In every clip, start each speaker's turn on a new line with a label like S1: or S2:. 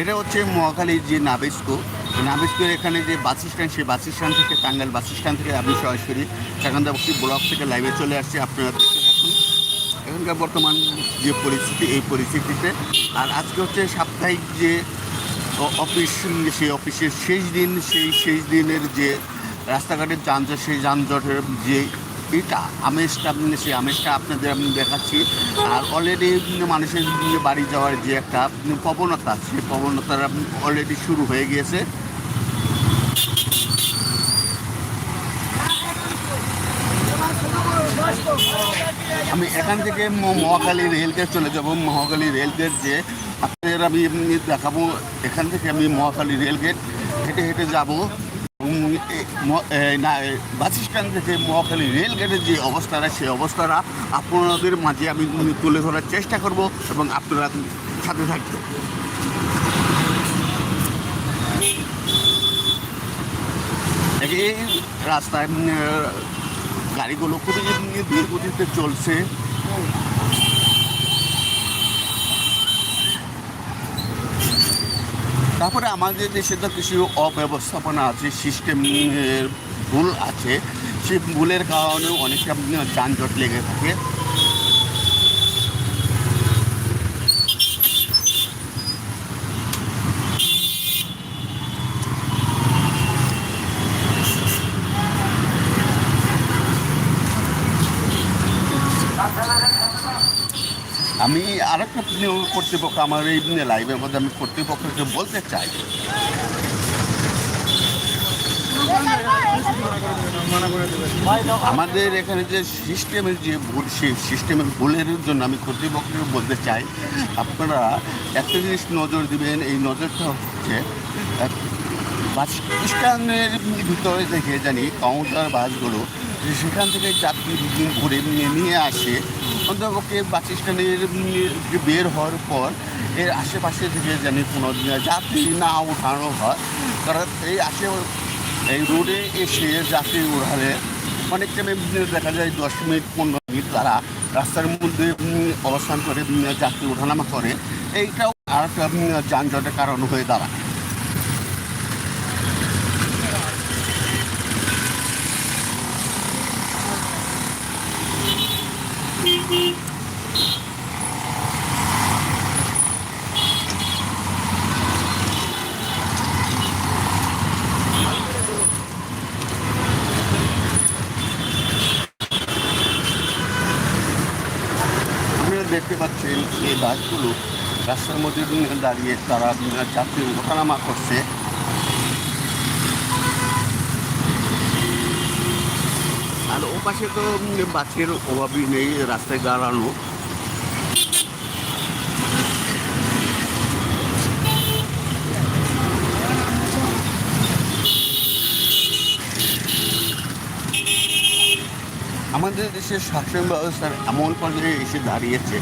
S1: এটা হচ্ছে মহাখালীর যে নাবিস্কো নাবিস্কোর এখানে যে বাস স্ট্যান্ড, সেই বাস স্ট্যান্ড থেকে টাঙ্গাইল বাস স্ট্যান্ড থেকে আমি সরাসরি চাকান্দাবক্সি ব্লক থেকে লাইভে চলে আসছি। আপনারা দেখতে থাকুন। এখানকার বর্তমান যে পরিস্থিতি, এই পরিস্থিতিতে। আর আজকে হচ্ছে সাপ্তাহিক যে অফিস, সেই অফিসের শেষ দিন, সেই শেষ দিনের যে রাস্তাঘাটের যানজট, সেই যানজটের যে এটা আমেজটা উম, সেই আমেজটা আপনাদের আমি দেখাচ্ছি। আর অলরেডি মানুষের বাড়ি যাওয়ার যে একটা প্রবণতা সেই প্রবণতা অলরেডি শুরু হয়ে গিয়েছে। আমি এখান থেকে ম- মহাখালী রেলগেট চলে যাব। মহাখালী রেলগেট যে আপনাদের আমি দেখাবো এখান থেকে আমি মহাখালী রেলগেট হেঁটে হেঁটে যাব। বাস স্ট্যান্ড মহাখালী রেলগেটের যে অবস্থাটা সেই অবস্থাটা আপনাদের মাঝে আমি তুলে ধরার চেষ্টা করব এবং আপনারা সাথে থাকবেন। এই রাস্তায় গাড়িগুলো খুবই ধীর চলছে। তারপরে আমাদের দেশে তো কিছু অব্যবস্থাপনা আছে সিস্টেমের ভুল আছে, সেই ভুলের কারণে অনেকটা যানজট লেগে থাকে আমি আরেকটা কর্তৃপক্ষ আমার এই লাইভের মধ্যে আমি কর্তৃপক্ষকে বলতে চাই। আমাদের এখানে যে সিস্টেমের যে ভুল, সেই সিস্টেমের ভুলের জন্য আমি কর্তৃপক্ষকে বলতে চাই, আপনারা একটা জিনিস নজর দিবেন, এই নজরটা হচ্ছে বাস স্ট্যান্ডের ভিতরে থেকে জানি কাউন্টার বাসগুলো যে সেখান থেকে যাত্রী ঘুরে নিয়ে আসে। অন্তপক্ষে বাস স্ট্যান্ডের বের হওয়ার পর এর আশেপাশে থেকে জানি কোনো যাত্রী না উঠানো হয়। কারণ এই আশে এই রোডে এসে যাত্রী উঠালে অনেক টাইমে দেখা যায়, দশ মিনিট, পনেরো মিনিট তারা রাস্তার মধ্যে অবস্থান করে, যাত্রী ওঠানামা করে। এইটাও আর একটা যানজটের কারণ হয়ে দাঁড়ায়। দেখতে পাচ্ছেন এই বাসগুলো রাস্তার মধ্যে দাঁড়িয়ে তারা যাত্রী ওঠানামা করছে আর ও পাশে তো বাসের অভাবই নেই, রাস্তায় দাঁড়ানো। আমাদের দেশের শাসন ব্যবস্থার এমন পর্যায়ে এসে দাঁড়িয়েছে।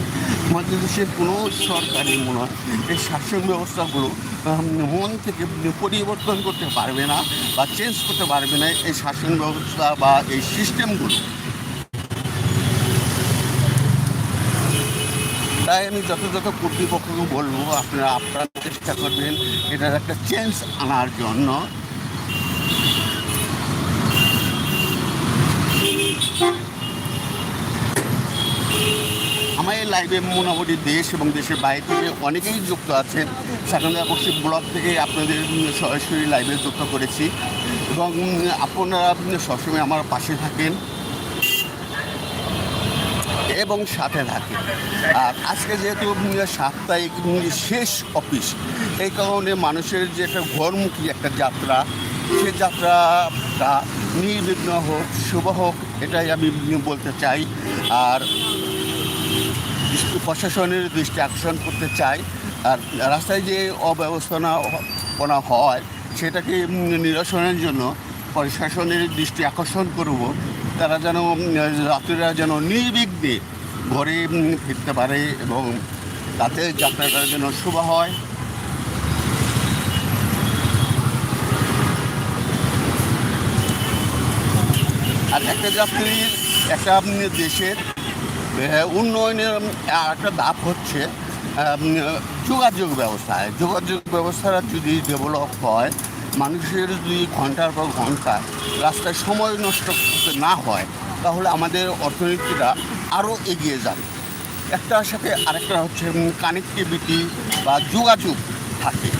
S1: আমাদের দেশের কোনো সরকারি মনে হয় এই শাসন ব্যবস্থাগুলো মন থেকে পরিবর্তন করতে পারবে না বা চেঞ্জ করতে পারবে না এই শাসন ব্যবস্থা বা এই সিস্টেমগুলো তাই আমি যথাযথ কর্তৃপক্ষকে বলব, আপনারা আপনারা চেষ্টা করবেন এটার একটা চেঞ্জ আনার জন্য। লাইভে মোটামুটি দেশ এবং দেশের বাইরে থেকে অনেকেই যুক্ত আছেন। সেখানে অবশ্যই ব্লগ থেকে আপনাদের সরাসরি লাইভে যুক্ত করেছি। এবং আপনারা সবসময় আমার পাশে থাকেন এবং সাথে থাকে আর আজকে যেহেতু সাপ্তাহিক শেষ অফিস, এই কারণে মানুষের যে একটা ঘরমুখী একটা যাত্রা, সে যাত্রাটা নির্বিঘ্ন হোক, শুভ হোক, এটাই আমি বলতে চাই। আর প্রশাসনের দৃষ্টি আকর্ষণ করতে চাই। আর রাস্তায় যে অব্যবস্থাপনা হয়, সেটাকে নিরসনের জন্য প্রশাসনের দৃষ্টি আকর্ষণ করব। তারা যেন, যাত্রীরা যেন নির্বিঘ্নে ঘরে ফিরতে পারে এবং তাতে যাত্রাটা যেন শুভ হয়। আর একটা যাত্রীর একটা দেশের উন্নয়নের আর একটা ধাপ হচ্ছে যোগাযোগ ব্যবস্থায় যোগাযোগ ব্যবস্থাটা যদি ডেভেলপ হয়, মানুষের যদি ঘণ্টার পর ঘণ্টা রাস্তায় সময় নষ্ট না হয়, তাহলে আমাদের অর্থনীতিটা আরও এগিয়ে যাবে। একটার সাথে আরেকটা হচ্ছে কানেক্টিভিটি বা যোগাযোগ থাকে।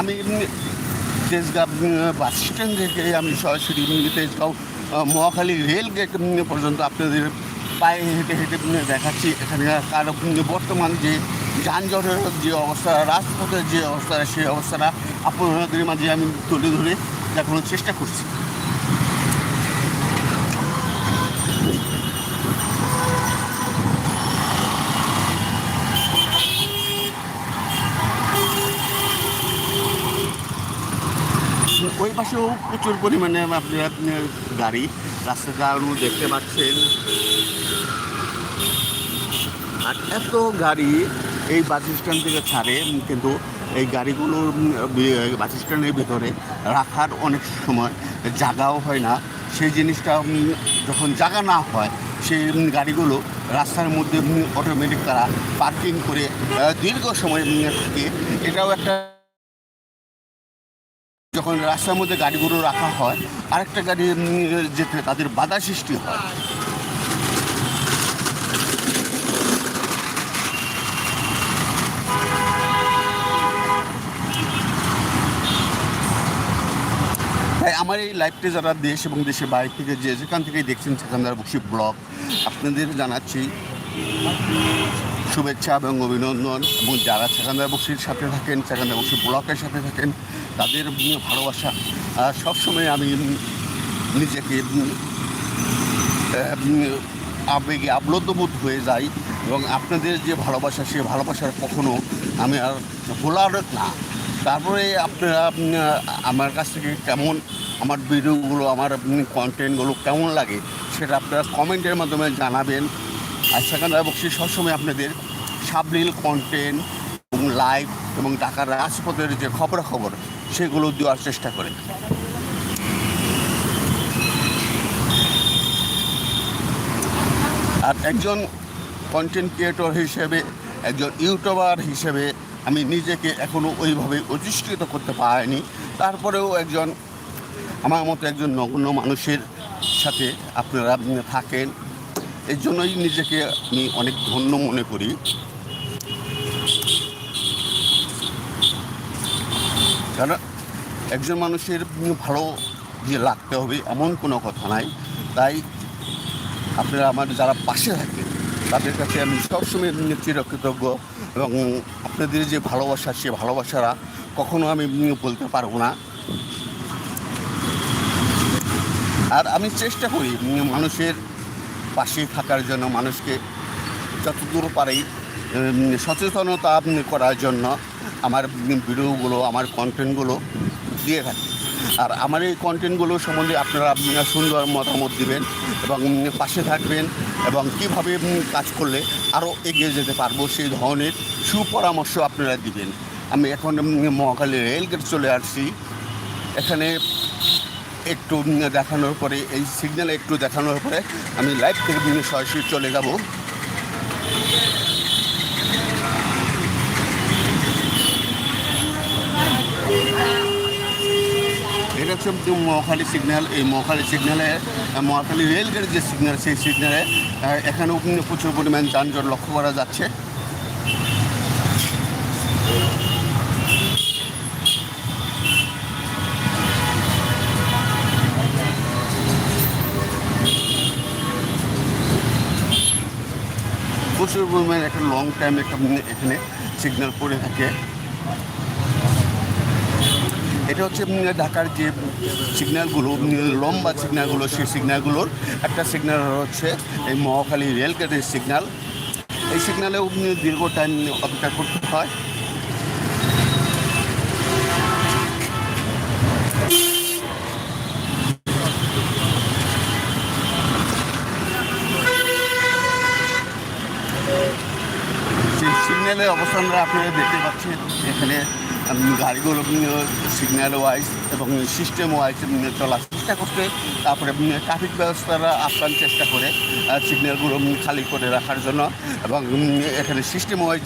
S1: আমি তেজগাঁও বাসস্ট্যান্ড বাস স্ট্যান্ড থেকে আমি সরাসরি তেজগাঁও মহাখালী রেল গেট পর্যন্ত আপনাদের পায়ে হেঁটে হেঁটে দেখাচ্ছি। এখানে কারও বর্তমান যে যানজটের যে অবস্থা, রাজপথের যে অবস্থা, সেই অবস্থাটা আপনাদের মাঝে আমি তুলে ধরে দেখানোর চেষ্টা করছি। ওই পাশেও প্রচুর পরিমাণে আপনার গাড়ি। রাস্তাটা দেখতে পাচ্ছেন। আর এত গাড়ি এই বাস স্ট্যান্ড থেকে ছাড়ে কিন্তু এই গাড়িগুলো বাস স্ট্যান্ডের ভিতরে রাখার অনেক সময় জাগাও হয় না। সেই জিনিসটা যখন জায়গা না হয় সেই গাড়িগুলো রাস্তার মধ্যে অটোমেটিক তারা পার্কিং করে দীর্ঘ সময় উম, থাকে। এটাও একটা যখন রাস্তার মধ্যে গাড়িগুলো রাখা হয়, আরেকটা গাড়ি যেতে তাদের বাধা সৃষ্টি হয়। তাই আমার এই লাইভটি যারা দেশ এবং দেশের বাইরে থেকে যে যেখান থেকে দেখছেন সেখানকার বসি ব্লগ আপনাদের জানাচ্ছি। শুভেচ্ছা এবং অভিনন্দন এবং যারা সেখানদার বক্সির সাথে থাকেন সেখানদার বক্সি ব্লকের সাথে থাকেন, তাদের ভালোবাসা সবসময় আমি নিজেকে আবেগে আপ্লুতবোধ হয়ে যাই এবং আপনাদের যে ভালোবাসা, সে ভালোবাসার কখনো আমি আর ভোলার না। তারপরে আপনারা আমার কাছ থেকে কেমন, আমার ভিডিওগুলো, আমার কন্টেন্টগুলো কেমন লাগে, সেটা আপনারা কমেন্টের মাধ্যমে জানাবেন। আর সেখানে বক্সি সবসময় আপনাদের সাবলীল কন্টেন্ট এবং লাইভ এবং ঢাকার রাজপথের যে খবরাখবর, সেগুলো দেওয়ার চেষ্টা করে। আর একজন কন্টেন্ট ক্রিয়েটর হিসেবে, একজন ইউটিউবার হিসেবে আমি নিজেকে এখনও ওইভাবে অধিষ্ঠিত করতে পারিনি। তারপরেও একজন, আমার মতো একজন নগণ্য মানুষের সাথে আপনারা থাকেন। এর জন্যই নিজেকে আমি অনেক ধন্য মনে করি। কারণ একজন মানুষের ভালো যে লাগতে হবে এমন কোনো কথা নাই। তাই আপনারা আমার যারা পাশে থাকেন, তাদের কাছে আমি সবসময় চিরকৃতজ্ঞ এবং আপনাদের যে ভালোবাসা, সে ভালোবাসারা কখনো আমি বলতে পারব না। আর আমি চেষ্টা করি মানুষের পাশে থাকার জন্য, মানুষকে যতদূর পারি সচেতনতা করার জন্য। আমার ভিডিওগুলো, আমার কন্টেন্টগুলো দিয়ে থাকি। আর আমার এই কন্টেন্টগুলো সম্বন্ধে আপনারা সুন্দর মতামত দিবেন এবং পাশে থাকবেন এবং কীভাবে কাজ করলে আরও এগিয়ে যেতে পারব সেই ধরনের সুপরামর্শ আপনারা দিবেন। আমি এখন মহাকালী রেলগেট চলে আসছি। এখানে একটু দেখানোর পরে, এই সিগন্যাল একটু দেখানোর পরে আমি লাইভ থেকে সরাসরি চলে যাব। হচ্ছে মহাখালী সিগন্যাল এই মহাখালী সিগন্যালে মহাখালী রেলগেটের যে সিগন্যাল সেই সিগন্যালে এখানেও প্রচুর পরিমাণ যানজট লক্ষ্য করা যাচ্ছে। প্রচুর পরিমাণে একটা লং টাইম একটা এখানে সিগন্যাল পড়ে থাকে। এটা হচ্ছে ঢাকার যে সিগন্যালগুলো লম্বা সিগন্যালগুলো, সেই সিগন্যালগুলোর একটা সিগন্যাল হচ্ছে এই মহাখালী রেলগেটের সিগন্যাল। এই সিগন্যালেও দীর্ঘ টাইম অপেক্ষা করতে হয়। সিগন্যালের অবস্থানটা আপনারা দেখতে পাচ্ছেন এখানে। গাড়িগুলো সিগন্যাল ওয়াইজ এবং সিস্টেম ওয়াইজ চলার চেষ্টা করতে, তারপরে ট্রাফিক ব্যবস্থারা আপ্রাণ চেষ্টা করে সিগন্যালগুলো খালি করে রাখার জন্য এবং এখানে সিস্টেম ওয়াইজ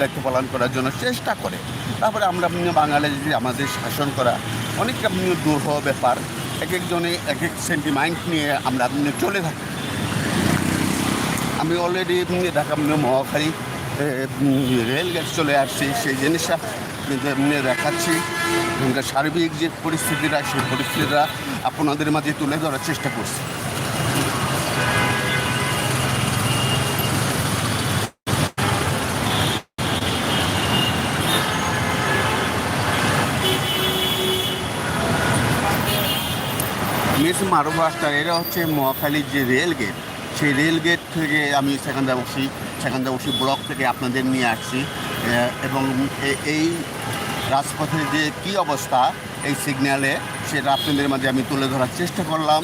S1: দায়িত্ব পালন করার জন্য চেষ্টা করে। তারপরে আমরা বাঙালি যে আমাদের শাসন করা অনেকটা দুর্হ ব্যাপার, এক একজনে এক এক সেন্টিমাইন্ড নিয়ে আমরা চলে থাকি। আমি অলরেডি ঢাকা মহাখালী এ, উম, রেল গেট চলে আসছি সেই জিনিসটা দেখাচ্ছি। এখানকার সার্বিক যে পরিস্থিতিটা সেই পরিস্থিতিটা আপনাদের মাঝে তুলে ধরার চেষ্টা করছি। মিস মারুফ এরা হচ্ছে মহাখালীর যে রেল গেট সেই রেল গেট থেকে আমি সেখান্দাবসী থেকে ব্লক থেকে আপনাদের নিয়ে আসছি এবং এই রাজপথের যে কী অবস্থা, এই সিগন্যালে সেটা আপনাদের মাঝে আমি তুলে ধরার চেষ্টা করলাম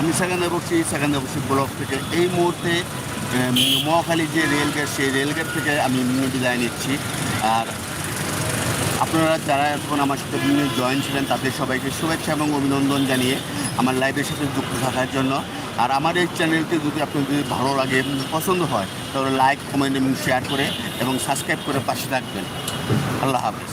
S1: আমি সেখানে বসছি সেখানে বসছি ব্লক থেকে। এই মুহূর্তে মহাখালী যে রেলগেট সেই রেলগেট থেকে আমি বিদায় নিচ্ছি। আর আপনারা যারা এখন আমার সাথে জয়েন ছিলেন, তাদের সবাইকে শুভেচ্ছা এবং অভিনন্দন জানিয়ে আমার লাইভের সাথে যুক্ত থাকার জন্য। আর আমার এই চ্যানেলটি যদি আপনার যদি ভালো লাগে, পছন্দ হয়, তাহলে লাইক, কমেন্ট এবং শেয়ার করে এবং সাবস্ক্রাইব করে পাশে থাকবেন। আল্লাহ হাফেজ।